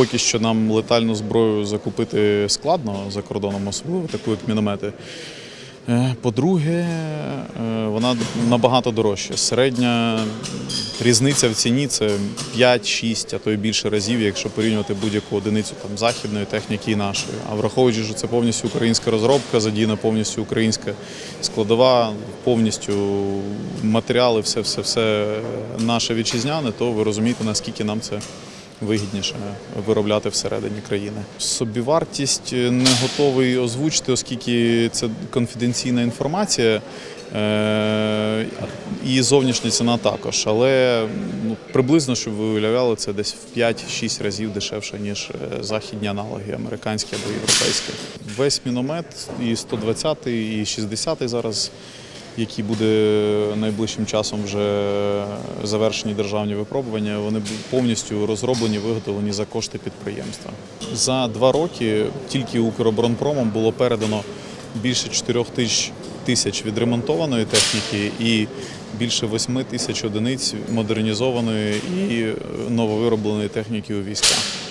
Поки що нам летальну зброю закупити складно за кордоном, особливо таку, як міномети. Е, По-друге, е, вона набагато дорожча. Середня різниця в ціні це 5-6, а то й більше разів, якщо порівнювати будь-яку одиницю там, західної техніки і нашої. А враховуючи, що це повністю українська розробка, задіяна повністю українська складова, повністю матеріали, все, все, все наше вітчизняне, то ви розумієте, наскільки нам це вигідніше виробляти всередині країни. Собівартість не готовий озвучити, оскільки це конфіденційна інформація. Е, І зовнішня ціна також, але ну, приблизно, щоб ви уявляли, це десь в 5-6 разів дешевше, ніж е, західні аналоги, американські або європейські. Весь міномет, і 120, і 60 зараз, які буде найближчим часом вже завершені державні випробування, вони повністю розроблені, виготовлені за кошти підприємства. За два роки тільки Укроборонпромом було передано більше 4 тисяч тисяч відремонтованої техніки і більше 8 тисяч одиниць модернізованої і нововиробленої техніки у військах.